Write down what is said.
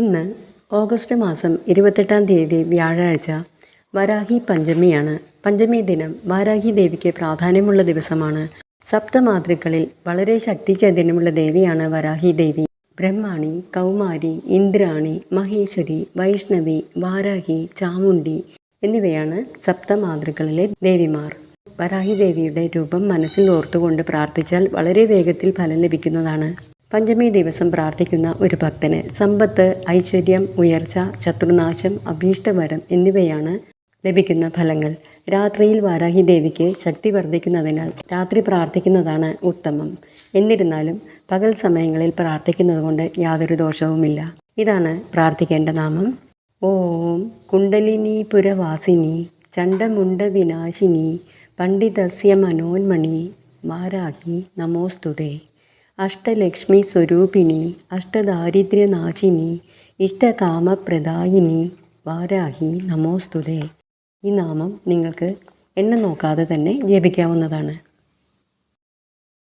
ഇന്ന് ഓഗസ്റ്റ് മാസം ഇരുപത്തെട്ടാം തീയതി വ്യാഴാഴ്ച വരാഹി പഞ്ചമിയാണ്. പഞ്ചമി ദിനം വാരാഹി ദേവിക്ക് പ്രാധാന്യമുള്ള ദിവസമാണ്. സപ്തമാതൃക്കളിൽ വളരെ ശക്തിചൈതന്യമുള്ള ദേവിയാണ് വരാഹി ദേവി. ബ്രഹ്മാണി കൗമാരി ഇന്ദ്രാണി മഹേശ്വരി വൈഷ്ണവി വാരാഹി ചാമുണ്ടി എന്നിവയാണ് സപ്തമാതൃക്കളിലെ ദേവിമാർ. വരാഹി ദേവിയുടെ രൂപം മനസ്സിൽ ഓർത്തുകൊണ്ട് പ്രാർത്ഥിച്ചാൽ വളരെ വേഗത്തിൽ ഫലം ലഭിക്കുന്നതാണ്. പഞ്ചമി ദിവസം പ്രാർത്ഥിക്കുന്ന ഒരു ഭക്തന് സമ്പത്ത് ഐശ്വര്യം ഉയർച്ച ശത്രുനാശം അഭീഷ്ടവരം എന്നിവയാണ് ലഭിക്കുന്ന ഫലങ്ങൾ. രാത്രിയിൽ വാരാഹി ദേവിക്ക് ശക്തി വർദ്ധിക്കുന്നതിനാൽ രാത്രി പ്രാർത്ഥിക്കുന്നതാണ് ഉത്തമം. എന്നിരുന്നാലും പകൽ സമയങ്ങളിൽ പ്രാർത്ഥിക്കുന്നത് കൊണ്ട് യാതൊരു ദോഷവുമില്ല. ഇതാണ് പ്രാർത്ഥിക്കേണ്ട നാമം. ഓം കുണ്ടലിനി പുരവാസിനി ചണ്ഡമുണ്ട വിനാശിനി പണ്ഡിതസ്യ മനോന്മണി വാരാഹി നമോസ്തുതേ. അഷ്ടലക്ഷ്മി സ്വരൂപിണി അഷ്ടദാരിദ്ര്യനാശിനി ഇഷ്ടകാമപ്രദായിനി വാരാഹി നമോസ്തുതേ. ഈ നാമം നിങ്ങൾക്ക് എണ്ണം നോക്കാതെ തന്നെ ജപിക്കാവുന്നതാണ്.